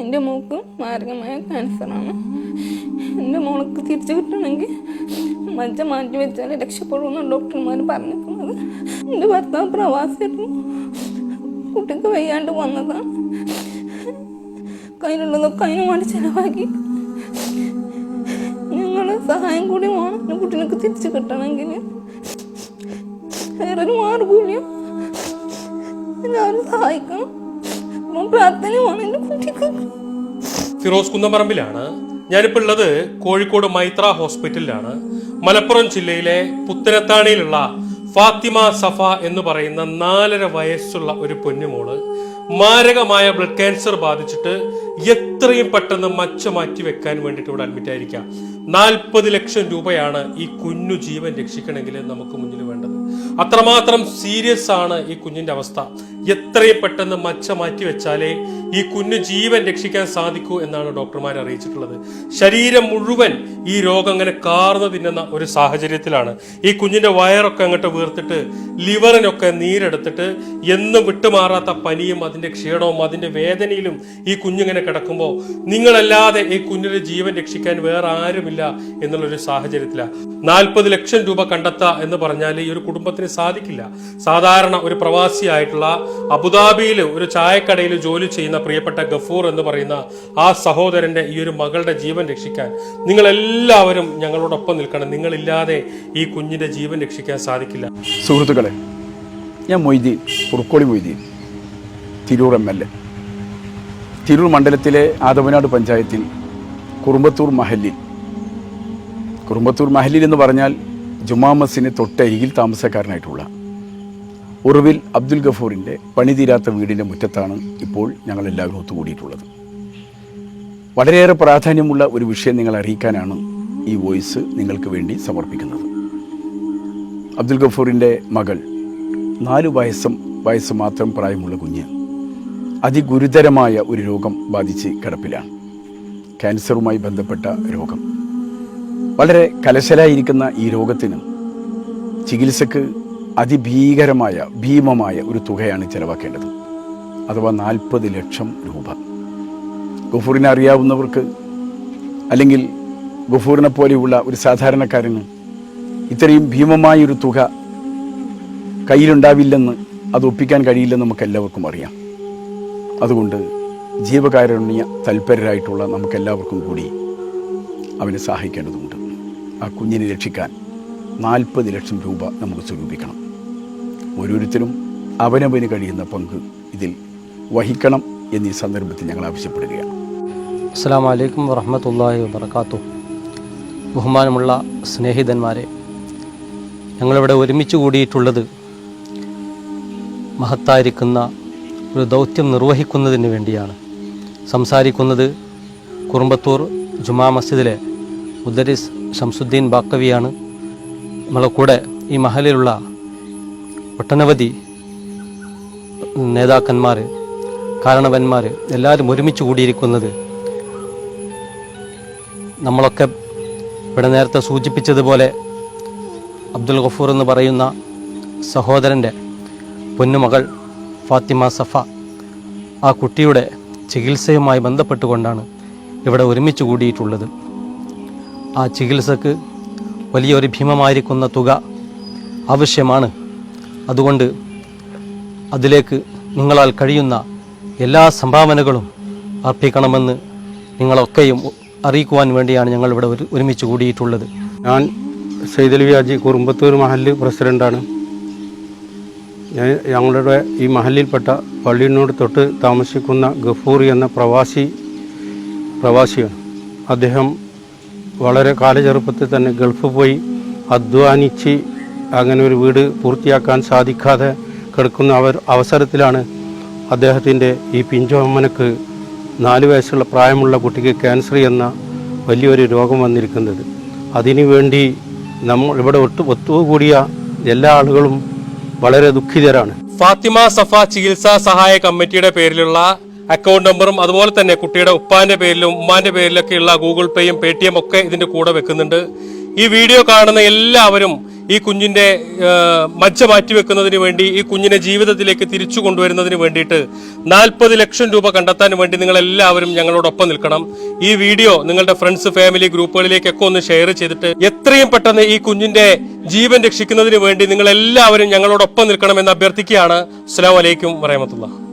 എന്റെ മോൾക്ക് മാരകമായ ക്യാൻസറാണ്. എന്റെ മോൾക്ക് തിരിച്ചു കിട്ടണമെങ്കിൽ മജ്ജ മാറ്റി വെച്ചാൽ രക്ഷപ്പെടുമെന്നാണ് ഡോക്ടർമാർ പറഞ്ഞിരിക്കുന്നത് എന്റെ ഭർത്താവ് പ്രവാസിയായിരുന്നു. കുട്ടിക്ക് വയ്യാണ്ട് വന്നതാണ് കയ്യിലുള്ളതൊക്കെ അതിന് വേണ്ടി ചിലവാക്കി. ഞങ്ങൾ സഹായം കൂടി വേണം എന്റെ കുട്ടീനൊക്കെ തിരിച്ചു കിട്ടണമെങ്കിൽ. വേറൊരു മാർഗമില്ല എല്ലാവരും സഹായിക്കണം. ഫിറോസ് കുന്നമറമ്പിലാണ് ഞാനിപ്പോൾ ഉള്ളത് കോഴിക്കോട് മൈത്ര ഹോസ്പിറ്റലിലാണ്. മലപ്പുറം ജില്ലയിലെ പുത്തനത്താണിയിലുള്ള ഫാത്തിമ സഫ എന്ന് പറയുന്ന നാലര വയസ്സുള്ള ഒരു പൊന്നുമോൾ മാരകമായ ബ്ലഡ് ക്യാൻസർ ബാധിച്ചിട്ട് എത്രയും പെട്ടെന്ന് മച്ച മാറ്റി വെക്കാൻ വേണ്ടിയിട്ട് ഇവിടെ അഡ്മിറ്റ് ആയിരിക്കാം. നാൽപ്പത് ലക്ഷം രൂപയാണ് ഈ കുഞ്ഞു ജീവൻ രക്ഷിക്കണമെങ്കിൽ നമുക്ക് മുന്നിൽ വേണ്ടത്. അത്രമാത്രം സീരിയസ് ആണ് ഈ കുഞ്ഞിന്റെ അവസ്ഥ. എത്രയും പെട്ടെന്ന് മച്ച മാറ്റി വെച്ചാലേ ഈ കുഞ്ഞു ജീവൻ രക്ഷിക്കാൻ സാധിക്കൂ എന്നാണ് ഡോക്ടർമാർ അറിയിച്ചിട്ടുള്ളത്. ശരീരം മുഴുവൻ ഈ രോഗം അങ്ങനെ കാർന്നു തിന്നുന്ന ഒരു സാഹചര്യത്തിലാണ്. ഈ കുഞ്ഞിന്റെ വയറൊക്കെ അങ്ങോട്ട് വീർത്തിട്ട് ലിവറിനൊക്കെ നീരെടുത്തിട്ട് എന്നും വിട്ടുമാറാത്ത പനിയും അതിന്റെ ക്ഷീണവും അതിന്റെ വേദനയിലും ഈ കുഞ്ഞിങ്ങനെ കിടക്കുമ്പോൾ നിങ്ങളല്ലാതെ ഈ കുഞ്ഞിന്റെ ജീവൻ രക്ഷിക്കാൻ വേറെ ആരുമില്ല എന്നുള്ളൊരു സാഹചര്യത്തിലാണ് നാൽപ്പത് ലക്ഷം രൂപ കണ്ടെത്തുക എന്ന് പറഞ്ഞാൽ ഈ ഒരു കുടുംബത്തിന് സാധിക്കില്ല. സാധാരണ ഒരു പ്രവാസിയായിട്ടുള്ള അബുദാബിയിൽ ഒരു ചായക്കടയിൽ ജോലി ചെയ്യുന്ന പ്രിയപ്പെട്ട ഗഫൂർ എന്ന് പറയുന്ന ആ സഹോദരന്റെ ഈ ഒരു മകളുടെ ജീവൻ രക്ഷിക്കാൻ നിങ്ങളെല്ലാവരും ഞങ്ങളോടൊപ്പം നിൽക്കണം. നിങ്ങളില്ലാതെ ഈ കുഞ്ഞിന്റെ ജീവൻ രക്ഷിക്കാൻ സാധിക്കില്ല. സുഹൃത്തുക്കളെ ഞാൻ Moideen Kurukkoli Moideen Tirur M L A. Tirur മണ്ഡലത്തിലെ ആദവനാട് പഞ്ചായത്തിൽ കുറുമ്പത്തൂർ മഹല്ലിൽ. കുറുമ്പത്തൂർ മഹല്ലിൽ എന്ന് പറഞ്ഞാൽ ജുമാ മസിന് തൊട്ടരികിൽ താമസക്കാരനായിട്ടുള്ള ഉറവിൽ അബ്ദുൽ ഗഫൂറിന്റെ പണിതീരാത്ത വീടിന്റെ മുറ്റത്താണ് ഇപ്പോൾ ഞങ്ങളെല്ലാവരും ഒത്തുകൂടിയിട്ടുള്ളത്. വളരെയേറെ പ്രാധാന്യമുള്ള ഒരു വിഷയം നിങ്ങൾ അറിയിക്കാനാണ് ഈ വോയിസ് നിങ്ങൾക്ക് വേണ്ടി സമർപ്പിക്കുന്നത്. അബ്ദുൽ ഗഫൂറിന്റെ മകൾ നാലു വയസ്സും വയസ്സ് മാത്രം പ്രായമുള്ള കുഞ്ഞ് അതിഗുരുതരമായ ഒരു രോഗം ബാധിച്ച് കിടപ്പിലാണ്. ക്യാൻസറുമായി ബന്ധപ്പെട്ട രോഗം. വളരെ കലശലായിരിക്കുന്ന ഈ രോഗത്തിന് ചികിത്സക്ക് അതിഭീകരമായ ഭീമമായ ഒരു തുകയാണ് ചെലവാക്കേണ്ടത്. അഥവാ നാൽപ്പത് ലക്ഷം രൂപ. ഗഫൂറിനെ അറിയാവുന്നവർക്ക് അല്ലെങ്കിൽ ഗഫൂറിനെ പോലെയുള്ള ഒരു സാധാരണക്കാരന് ഇത്രയും ഭീമമായൊരു തുക കയ്യിലുണ്ടാവില്ലെന്ന് അത് ഒപ്പിക്കാൻ കഴിയില്ലെന്ന് നമുക്ക് എല്ലാവർക്കും അറിയാം. അതുകൊണ്ട് ജീവകാരുണ്യ തൽപരരായിട്ടുള്ള നമുക്കെല്ലാവർക്കും കൂടി അവനെ സഹായിക്കേണ്ടതുണ്ട്. ആ കുഞ്ഞിനെ രക്ഷിക്കാൻ നാൽപ്പത് ലക്ഷം രൂപ നമുക്ക് സ്വരൂപിക്കണം. ഓരോരുത്തരും അവനവന് കഴിയുന്ന പങ്ക് ഇതിൽ വഹിക്കണം എന്നീ സന്ദർഭത്തിൽ ഞങ്ങൾ ആവശ്യപ്പെടുകയാണ്. അസ്സാം വലൈക്കും വറഹമത്തല്ലാഹി വബർക്കാത്തു ബഹുമാനമുള്ള സ്നേഹിതന്മാരെ ഞങ്ങളിവിടെ ഒരുമിച്ച് കൂടിയിട്ടുള്ളത് മഹത്തായിരിക്കുന്ന ഒരു ദൗത്യം നിർവഹിക്കുന്നതിന് വേണ്ടിയാണ്. സംസാരിക്കുന്നത് കുറുമ്പത്തൂർ ജുമാ മസ്ജിദിലെ മുദരിസ് ഷംസുദ്ദീൻ ബാക്കവിയാണ്. നമ്മളെ കൂടെ ഈ മഹലിലുള്ള ഒട്ടനവധി നേതാക്കന്മാർ കാരണവന്മാർ എല്ലാവരും ഒരുമിച്ച് കൂടിയിരിക്കുന്നത് നമ്മളൊക്കെ ഇവിടെ നേരത്തെ സൂചിപ്പിച്ചതുപോലെ അബ്ദുൽ ഗഫൂർ എന്ന് പറയുന്ന സഹോദരന്റെ പൊന്നുമകൾ ഫാത്തിമ സഫ. ആ കുട്ടിയുടെ ചികിത്സയുമായി ബന്ധപ്പെട്ടുകൊണ്ടാണ് ഇവിടെ ഒരുമിച്ച് കൂടിയിട്ടുള്ളത്. ആ ചികിത്സക്ക് വലിയൊരു ഭീമമായിരിക്കുന്ന തുക ആവശ്യമാണ്. അതുകൊണ്ട് അതിലേക്ക് നിങ്ങളാൽ കഴിയുന്ന എല്ലാ സംഭാവനകളും അർപ്പിക്കണമെന്ന് നിങ്ങളൊക്കെയും അറിയിക്കുവാൻ വേണ്ടിയാണ് ഞങ്ങൾ ഇവിടെ ഒരു ഒരുമിച്ച് കൂടിയിട്ടുള്ളത്. ഞാൻ സെയ്തൽ വ്യാജി കുറുമ്പത്തൂർ മഹല്ല് പ്രസിഡന്റാണ് ഞാൻ ഞങ്ങളുടെ ഈ മഹലിൽപ്പെട്ട പള്ളിയിനോട് തൊട്ട് താമസിക്കുന്ന ഗഫൂറി എന്ന പ്രവാസി പ്രവാസിയാണ് അദ്ദേഹം വളരെ കാലചെറുപ്പത്തിൽ തന്നെ ഗൾഫ് പോയി അധ്വാനിച്ച് അങ്ങനെ ഒരു വീട് പൂർത്തിയാക്കാൻ സാധിക്കാതെ കിടക്കുന്ന അവർ അവസരത്തിലാണ് അദ്ദേഹത്തിന്റെ ഈ പിഞ്ചോമ്മനക്ക് നാല് വയസ്സുള്ള പ്രായമുള്ള കുട്ടിക്ക് ക്യാൻസർ എന്ന വലിയൊരു രോഗം വന്നിരിക്കുന്നത്. അതിനുവേണ്ടി നമ്മൾ ഇവിടെ ഒത്തു ഒത്തുകൂടിയ എല്ലാ ആളുകളും വളരെ ദുഃഖിതരാണ്. ഫാത്തിമ സഫ ചികിത്സാ സഹായ കമ്മിറ്റിയുടെ പേരിലുള്ള അക്കൗണ്ട് നമ്പറും അതുപോലെ തന്നെ കുട്ടിയുടെ ഉപ്പാന്റെ പേരിലും ഉമ്മാന്റെ പേരിലൊക്കെയുള്ള ഗൂഗിൾ പേയും പേ ഒക്കെ ഇതിന്റെ കൂടെ വെക്കുന്നുണ്ട്. ഈ വീഡിയോ കാണുന്ന എല്ലാവരും ഈ കുഞ്ഞിന്റെ മജ്ജ മാറ്റിവെക്കുന്നതിന് വേണ്ടി ഈ കുഞ്ഞിനെ ജീവിതത്തിലേക്ക് തിരിച്ചു കൊണ്ടുവരുന്നതിന് വേണ്ടിയിട്ട് നാൽപ്പത് ലക്ഷം രൂപ കണ്ടെത്താൻ വേണ്ടി നിങ്ങൾ എല്ലാവരും ഞങ്ങളോടൊപ്പം നിൽക്കണം. ഈ വീഡിയോ നിങ്ങളുടെ ഫ്രണ്ട്സ് ഫാമിലി ഗ്രൂപ്പുകളിലേക്കൊക്കെ ഒന്ന് ഷെയർ ചെയ്തിട്ട് എത്രയും പെട്ടെന്ന് ഈ കുഞ്ഞിന്റെ ജീവൻ രക്ഷിക്കുന്നതിന് വേണ്ടി നിങ്ങൾ എല്ലാവരും ഞങ്ങളോടൊപ്പം നിൽക്കണമെന്ന് അഭ്യർത്ഥിക്കുകയാണ്. അസ്സാം വലൈക്കും വറഹമത്തുള്ള